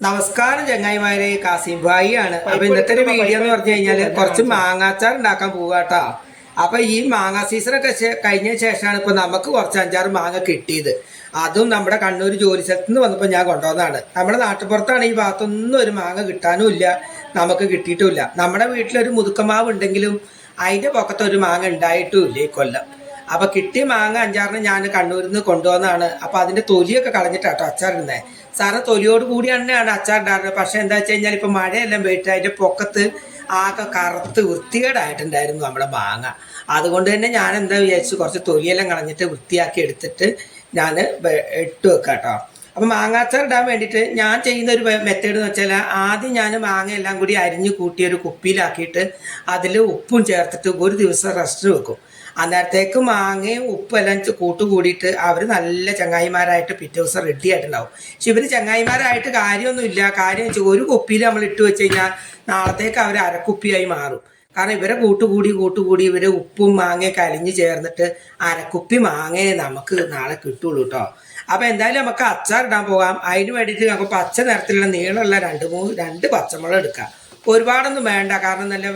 നമസ്കാരം ചങ്ങായിമാരെ കാസിം ഭായി ആണ് അപ്പൊ ഇന്നത്തെ ഒരു വീഡിയോ എന്ന് പറഞ്ഞു കഴിഞ്ഞാൽ കുറച്ച് മാങ്ങാച്ചാർ ഉണ്ടാക്കാൻ പോവാട്ടാ അപ്പൊ ഈ മാങ്ങ സീസൺ ഒക്കെ കഴിഞ്ഞ ശേഷമാണ് ഇപ്പൊ നമുക്ക് കുറച്ച് അഞ്ചാറ് മാങ്ങ കിട്ടിയത്. അതും നമ്മുടെ കണ്ണൂർ ജോലി സ്ഥലത്ത് നിന്ന് വന്നപ്പോൾ ഞാൻ കൊണ്ടുവന്നതാണ്. നമ്മുടെ നാട്ടുപുറത്താണ് ഈ ഭാഗത്തൊന്നും ഒരു മാങ്ങ കിട്ടാനും ഇല്ല നമുക്ക് കിട്ടിയിട്ടുമില്ല നമ്മുടെ വീട്ടിലൊരു മുതുക്കമാവ് ഉണ്ടെങ്കിലും അതിന്റെ പൊക്കത്തൊരു മാങ്ങ ഉണ്ടായിട്ടും ഇല്ല ഈ കൊല്ലം. അപ്പൊ കിട്ടിയ മാങ്ങ അഞ്ചാറിന് ഞാൻ കണ്ണൂരിൽ നിന്ന് കൊണ്ടുവന്നതാണ് അപ്പൊ അതിന്റെ തൊലിയൊക്കെ കളഞ്ഞിട്ടാട്ടോ അച്ചാറിടുന്നത് സാറിന് തൊലിയോട് കൂടി തന്നെയാണ് അച്ചാർ ഉണ്ടായിരുന്നത് പക്ഷെ എന്താ വെച്ച് കഴിഞ്ഞാൽ ഇപ്പൊ മഴയെല്ലാം പോയിട്ട് അതിന്റെ പൊക്കത്ത് ആകെ കറുത്ത് വൃത്തികേടായിട്ടുണ്ടായിരുന്നു നമ്മുടെ മാങ്ങ. അതുകൊണ്ട് തന്നെ ഞാൻ എന്താ വിചാരിച്ചു കുറച്ച് തൊലിയെല്ലാം കളഞ്ഞിട്ട് വൃത്തിയാക്കി എടുത്തിട്ട് ഞാൻ ഇട്ട് വെക്കാം കേട്ടോ അപ്പൊ മാങ്ങാച്ചാർ ഇടാൻ വേണ്ടിയിട്ട് ഞാൻ ചെയ്യുന്ന ഒരു മെത്തേഡ് എന്ന് വെച്ചാൽ ആദ്യം ഞാൻ മാങ്ങ എല്ലാം കൂടി അരിഞ്ഞു കൂട്ടി ഒരു കുപ്പിയിലാക്കിയിട്ട് അതിൽ ഉപ്പും ചേർത്തിട്ട് ഒരു ദിവസം റെസ്റ്റ് വെക്കും. അന്നേരത്തേക്ക് മാങ്ങയും ഉപ്പെല്ലാം കൂട്ടുകൂടിയിട്ട് അവർ നല്ല ചങ്ങായിമാരായിട്ട് പിറ്റേ ദിവസം റെഡി ആയിട്ടുണ്ടാവും. പക്ഷെ ഇവർ ചങ്ങായിമാരായിട്ട് കാര്യമൊന്നുമില്ല. കാര്യം വെച്ചാൽ ഒരു കുപ്പിയിൽ നമ്മൾ ഇട്ട് വെച്ച് കഴിഞ്ഞാൽ നാളത്തേക്ക് അവർ അരക്കുപ്പിയായി മാറും. കാരണം ഇവരെ കൂട്ടുകൂടി കൂട്ടുകൂടി ഇവർ ഉപ്പും മാങ്ങയൊക്കെ അലിഞ്ഞു ചേർന്നിട്ട് അരക്കുപ്പി മാങ്ങയെ നമുക്ക് നാളെ കിട്ടുള്ളൂ കേട്ടോ അപ്പൊ എന്തായാലും നമുക്ക് അച്ചാർ ഇടാൻ പോകാം. അതിന് വേണ്ടിയിട്ട് നമുക്ക് പച്ച നിറത്തിലുള്ള നീളമുള്ള രണ്ട് മൂന്ന് രണ്ട് പച്ചമുളക് എടുക്കാം. ഒരുപാടൊന്നും വേണ്ട. കാരണം നല്ല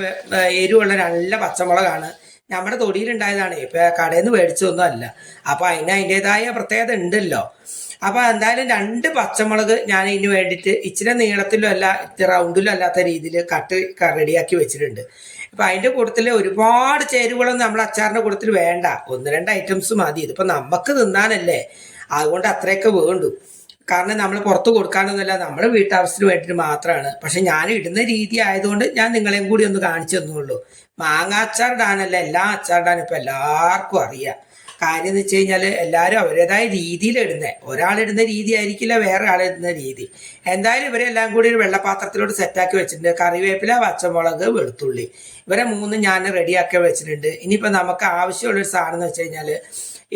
എരിവുള്ള നല്ല പച്ചമുളകാണ്. നമ്മുടെ തൊടിയിലുണ്ടായതാണ്. ഇപ്പൊ കടയിൽ നിന്ന് മേടിച്ചതൊന്നും അല്ല. അപ്പൊ അതിന് അതിന്റെതായ പ്രത്യേകത ഉണ്ടല്ലോ. അപ്പൊ എന്തായാലും രണ്ട് പച്ചമുളക് ഞാൻ ഇതിന് വേണ്ടിയിട്ട് ഇച്ചിരി നീളത്തിലും അല്ല റൗണ്ടിലും അല്ലാത്ത രീതിയിൽ കട്ട് റെഡിയാക്കി വെച്ചിട്ടുണ്ട്. അപ്പൊ അതിന്റെ കൂട്ടത്തിൽ ഒരുപാട് ചേരുവകളൊന്നും നമ്മൾ അച്ചാറിന്റെ കൂട്ടത്തിൽ വേണ്ട. ഒന്ന് രണ്ട് ഐറ്റംസ് മതി. ഇതിപ്പോ നമുക്ക് തിന്നാനല്ലേ. അതുകൊണ്ട് അത്രയൊക്കെ വേണ്ടു. കാരണം നമ്മൾ പുറത്ത് കൊടുക്കാനൊന്നുമല്ല നമ്മുടെ വീട്ടാവശ്യത്തിന് വേണ്ടിയിട്ട് മാത്രമാണ് പക്ഷെ ഞാൻ ഇടുന്ന രീതി ആയതുകൊണ്ട് ഞാൻ നിങ്ങളെയും കൂടി ഒന്ന് കാണിച്ചു തന്നുള്ളൂ. മാങ്ങ അച്ചാർ എല്ലാ അച്ചാർ ഇടാനും ഇപ്പൊ എല്ലാവർക്കും അറിയാം. കാര്യം എന്ന് വെച്ച് കഴിഞ്ഞാൽ എല്ലാവരും അവരുടേതായ രീതിയിൽ ഇടുന്നത് ഒരാളിടുന്ന രീതി ആയിരിക്കില്ല വേറെ ആളിടുന്ന രീതി. എന്തായാലും ഇവരെല്ലാം കൂടി ഒരു വെള്ളപാത്രത്തിലോട്ട് സെറ്റാക്കി വെച്ചിട്ടുണ്ട്. കറിവേപ്പില പച്ചമുളക് വെളുത്തുള്ളി. ഇവരെ മൂന്ന് ഞാൻ റെഡിയാക്കി വെച്ചിട്ടുണ്ട്. ഇനിയിപ്പോൾ നമുക്ക് ആവശ്യമുള്ളൊരു സാധനം എന്ന് വെച്ച് കഴിഞ്ഞാൽ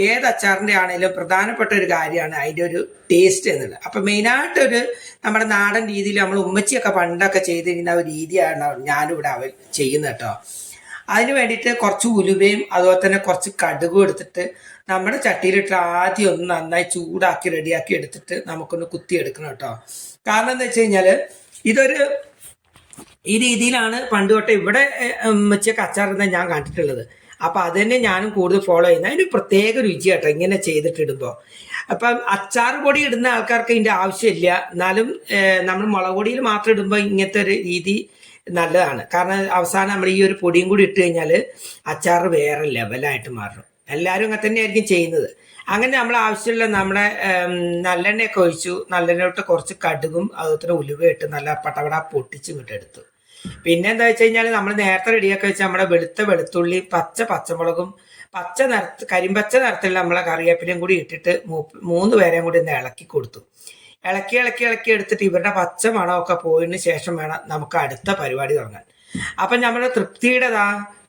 ഏത് അച്ചാറിന്റെ ആണെങ്കിലും പ്രധാനപ്പെട്ട ഒരു കാര്യമാണ് അതിന്റെ ഒരു ടേസ്റ്റ് എന്നുള്ളത്. അപ്പം മെയിനായിട്ടൊരു നമ്മുടെ നാടൻ രീതിയിൽ നമ്മൾ ഉമ്മച്ചിയൊക്കെ പണ്ടൊക്കെ ചെയ്തിരുന്ന ഒരു രീതിയാണ് ഞാനിവിടെ അവർ ചെയ്യുന്നത് കേട്ടോ. അതിന് വേണ്ടിയിട്ട് കുറച്ച് ഉലുവയും അതുപോലെ തന്നെ കുറച്ച് കടുകും എടുത്തിട്ട് നമ്മുടെ ചട്ടിയിലിട്ട് ആദ്യം ഒന്ന് നന്നായി ചൂടാക്കി റെഡിയാക്കി എടുത്തിട്ട് നമുക്കൊന്ന് കുത്തിയെടുക്കണം കേട്ടോ. കാരണം എന്താ വെച്ച് കഴിഞ്ഞാൽ ഇതൊരു ഈ രീതിയിലാണ് പണ്ട് തൊട്ട് ഇവിടെ അച്ചാർ അച്ചാറുന്ന ഞാൻ കണ്ടിട്ടുള്ളത്. അപ്പൊ അത് തന്നെ ഞാനും കൂടുതൽ ഫോളോ ചെയ്യുന്നത്. അതിന് പ്രത്യേക രുചി കേട്ടോ ഇങ്ങനെ ചെയ്തിട്ടിടുമ്പോൾ അപ്പം അച്ചാർ പൊടി ഇടുന്ന ആൾക്കാർക്ക് ഇതിന്റെ ആവശ്യമില്ല. എന്നാലും നമ്മൾ മുളക് പൊടിയിൽ മാത്രം ഇടുമ്പോൾ ഇങ്ങനത്തെ ഒരു രീതി നല്ലതാണ്. കാരണം അവസാനം നമ്മൾ ഈ ഒരു പൊടിയും കൂടി ഇട്ട് കഴിഞ്ഞാൽ അച്ചാർ വേറെ ലെവലായിട്ട് മാറും. എല്ലാവരും അങ്ങനെ തന്നെയായിരിക്കും ചെയ്യുന്നത്. അങ്ങനെ നമ്മൾ ആവശ്യമുള്ള നമ്മുടെ നല്ലെണ്ണയൊക്കെ ഒഴിച്ചു. നല്ലെണ്ണയിട്ട് കുറച്ച് കടുകും അതുപോലെ ഉലുവ ഇട്ട് നല്ല പട്ടവട പൊട്ടിച്ച് ഇട്ടെടുത്തു പിന്നെ എന്താ വെച്ച് കഴിഞ്ഞാൽ നമ്മൾ നേരത്തെ റെഡിയാക്കി വെച്ച നമ്മുടെ വെളുത്ത വെളുത്തുള്ളി പച്ച പച്ചമുളകും പച്ച നിറത്ത് കരിമ്പച്ച നിറത്തിലുള്ള നമ്മളെ കറിവേപ്പിലയും കൂടി ഇട്ടിട്ട് മൂന്ന് പേരെയും കൂടി ഒന്ന് ഇളക്കി കൊടുത്തു. ഇളക്കി ഇളക്കി ഇളക്കി എടുത്തിട്ട് ഇവരുടെ പച്ച മണമൊക്കെ പോയതിന് ശേഷം വേണം നമുക്ക് അടുത്ത പരിപാടി തുടങ്ങാൻ. അപ്പം നമ്മുടെ തൃപ്തിയുടേതാ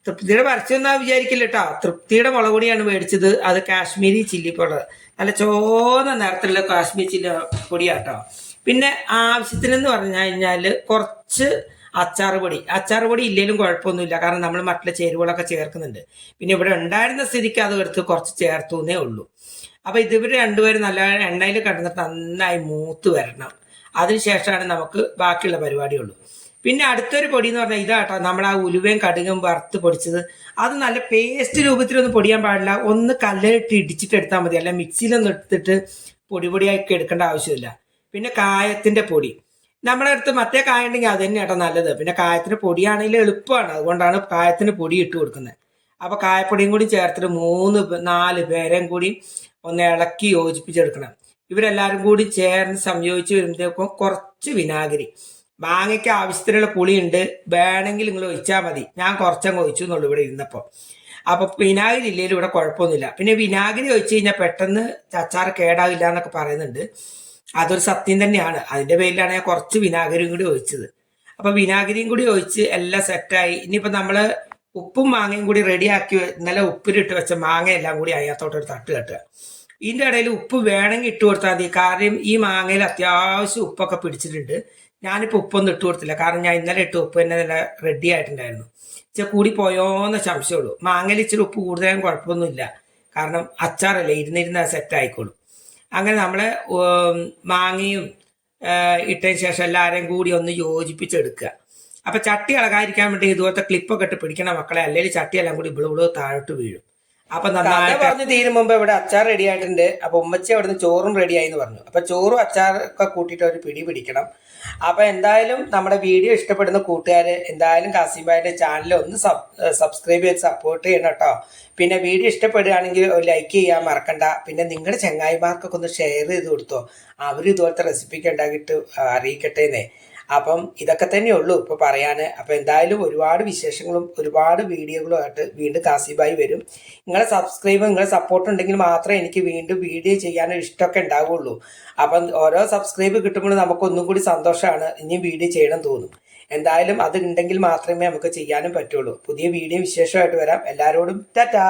തൃപ്തിയുടെ പരസ്യമൊന്നും വിചാരിക്കില്ല കേട്ടോ. തൃപ്തിയുടെ മുളക് പൊടിയാണ് മേടിച്ചത്. അത് കാശ്മീരി ചില്ലി പൗഡർ. നല്ല ചോന്ന നിറത്തിലുള്ള കാശ്മീരി ചില്ലി പൊടിയാട്ടോ. പിന്നെ ആവശ്യത്തിനെന്ന് പറഞ്ഞു കഴിഞ്ഞാൽ കുറച്ച് അച്ചാർ പൊടി. അച്ചാർ പൊടി ഇല്ലെങ്കിലും കുഴപ്പമൊന്നുമില്ല. കാരണം നമ്മൾ മറ്റുള്ള ചേരുവകളൊക്കെ ചേർക്കുന്നുണ്ട്. പിന്നെ ഇവിടെ ഉണ്ടായിരുന്ന സ്ഥിതിക്ക് അത് എടുത്ത് കുറച്ച് ചേർത്തു എന്നേ ഉള്ളൂ. അപ്പൊ ഇതിവർ രണ്ടുപേരും നല്ല എണ്ണയിൽ കിടന്നിട്ട് നന്നായി മൂത്ത് വരണം. അതിനുശേഷമാണ് നമുക്ക് ബാക്കിയുള്ള പരിപാടിയുള്ളൂ. പിന്നെ അടുത്തൊരു പൊടി എന്ന് പറഞ്ഞാൽ ഇതാട്ടോ. നമ്മൾ ആ ഉലുവയും കടുകും വറുത്ത് പൊടിച്ചത്. അത് നല്ല പേസ്റ്റ് രൂപത്തിലൊന്നും പൊടിയാൻ പാടില്ല. ഒന്ന് കല്ലിലിട്ട് ഇടിച്ചിട്ട് എടുത്താൽ മതി. അല്ല മിക്സിയിലൊന്നും എടുത്തിട്ട് പൊടി പൊടിയാക്കി എടുക്കേണ്ട ആവശ്യമില്ല. പിന്നെ കായത്തിന്റെ പൊടി. നമ്മുടെ അടുത്ത് മറ്റേ കായ ഉണ്ടെങ്കിൽ അത് തന്നെയാട്ടോ നല്ലത്. പിന്നെ കായത്തിന് പൊടിയാണെങ്കിൽ എളുപ്പമാണ്. അതുകൊണ്ടാണ് കായത്തിന് പൊടി ഇട്ട് കൊടുക്കുന്നത്. അപ്പൊ കായപ്പൊടിയും കൂടി ചേർത്തിട്ട് മൂന്ന് നാല് പേരെയും കൂടി ഒന്ന് ഇളക്കി യോജിപ്പിച്ചെടുക്കണം. ഇവരെല്ലാവരും കൂടി ചേർന്ന് സംയോജിച്ച് വരുമ്പോഴത്തേക്കും കുറച്ച് വിനാഗിരി. മാങ്ങയ്ക്ക് ആവശ്യത്തിനുള്ള പുളിയുണ്ട്. വേണമെങ്കിൽ നിങ്ങൾ ഒഴിച്ചാൽ മതി. ഞാൻ കുറച്ചങ്ങ് ഒഴിച്ചു എന്നുള്ളൂ ഇവിടെ ഇരുന്നപ്പോൾ. അപ്പൊ വിനാഗിരി ഇല്ലെങ്കിലും ഇവിടെ കുഴപ്പമൊന്നുമില്ല. പിന്നെ വിനാഗിരി ഒഴിച്ച് കഴിഞ്ഞാൽ പെട്ടെന്ന് അച്ചാർ കേടാവില്ല എന്നൊക്കെ പറയുന്നുണ്ട്. അതൊരു സത്യം തന്നെയാണ്. അതിന്റെ പേരിലാണ് ഞാൻ കുറച്ച് വിനാഗിരിയും കൂടി ഒഴിച്ചത്. അപ്പൊ വിനാഗിരിയും കൂടി ഒഴിച്ച് എല്ലാം സെറ്റായി. ഇനിയിപ്പോ നമ്മൾ ഉപ്പും മാങ്ങയും കൂടി റെഡിയാക്കി ഇന്നലെ ഉപ്പിലിട്ട് വെച്ച മാങ്ങ എല്ലാം കൂടി അതിനകത്തോട്ട് ഒരു തട്ട് കെട്ടുക ഇതിന്റെ ഇടയിൽ ഉപ്പ് വേണമെങ്കിൽ ഇട്ട് കൊടുത്താൽ മതി. കാരണം ഈ മാങ്ങയിൽ അത്യാവശ്യം ഉപ്പൊക്കെ പിടിച്ചിട്ടുണ്ട്. ഞാനിപ്പോൾ ഉപ്പൊന്നും ഇട്ട് കൊടുത്തില്ല. കാരണം ഞാൻ ഇന്നലെ ഇട്ട് ഉപ്പ് തന്നെ നല്ല റെഡി ആയിട്ടുണ്ടായിരുന്നു. ഇച്ചിരി കൂടി പോയോന്ന് സംശയമുള്ളൂ. മാങ്ങയിൽ ഇച്ചിരി ഉപ്പ് കൂടുതലും കുഴപ്പമൊന്നുമില്ല. കാരണം അച്ചാറല്ലേ ഇരുന്നിരുന്ന് സെറ്റ് ആയിക്കോളും അങ്ങനെ നമ്മൾ മാങ്ങയും ഇട്ടതിന് ശേഷം എല്ലാവരെയും കൂടി ഒന്ന് യോജിപ്പിച്ചെടുക്കുക. അപ്പം ചട്ടി ഇളകാതിരിക്കാൻ വേണ്ടി ഇതുപോലത്തെ ക്ലിപ്പൊക്കെ ഇട്ട് പിടിക്കണ മക്കളെ അല്ലെങ്കിൽ ചട്ടിയെല്ലാം കൂടി ഇവിടെ താഴോട്ട് വീഴും. അപ്പൊ നന്നായി പറഞ്ഞ് തീരും മുമ്പ് ഇവിടെ അച്ചാർ റെഡി ആയിട്ടുണ്ട്. അപ്പൊ ഉമ്മച്ചി അവിടുന്ന് ചോറും റെഡി ആയി എന്ന് പറഞ്ഞു. അപ്പൊ ചോറും അച്ചാറൊക്കെ കൂട്ടിയിട്ട് ഒരു പിടി പിടിക്കണം. അപ്പൊ എന്തായാലും നമ്മുടെ വീഡിയോ ഇഷ്ടപ്പെടുന്ന കൂട്ടുകാര് എന്തായാലും കാസിംബായിന്റെ ചാനൽ ഒന്ന് സബ്സ്ക്രൈബ് ചെയ്ത് സപ്പോർട്ട് ചെയ്യണം കേട്ടോ പിന്നെ വീഡിയോ ഇഷ്ടപ്പെടുകയാണെങ്കിൽ ലൈക്ക് ചെയ്യാൻ മറക്കണ്ട. പിന്നെ നിങ്ങളുടെ ചങ്ങായിമാർക്കൊക്കെ ഒന്ന് ഷെയർ ചെയ്ത് കൊടുത്തോ. അവർ ഇതുപോലത്തെ റെസിപ്പിക്ക് ഉണ്ടാക്കിയിട്ട് അറിയിക്കട്ടെ എന്നേ അപ്പം ഇതൊക്കെ തന്നെ ഉള്ളൂ ഇപ്പൊ പറയാൻ അപ്പൊ എന്തായാലും ഒരുപാട് വിശേഷങ്ങളും ഒരുപാട് വീഡിയോകളും ആയിട്ട് വീണ്ടും കാസിബായി വരും. നിങ്ങളെ സബ്സ്ക്രൈബ് നിങ്ങളെ സപ്പോർട്ട് ഉണ്ടെങ്കിൽ മാത്രമേ എനിക്ക് വീണ്ടും വീഡിയോ ചെയ്യാനൊരു ഇഷ്ടമൊക്കെ ഉണ്ടാവുള്ളൂ. അപ്പം ഓരോ സബ്സ്ക്രൈബ് കിട്ടുമ്പോൾ നമുക്ക് ഒന്നും കൂടി സന്തോഷമാണ്. ഇനിയും വീഡിയോ ചെയ്യണം തോന്നും. എന്തായാലും അത് ഉണ്ടെങ്കിൽ മാത്രമേ നമുക്ക് ചെയ്യാനും പറ്റുള്ളൂ. പുതിയ വീഡിയോ വിശേഷമായിട്ട് വരാം. എല്ലാവരോടും ടാറ്റാ!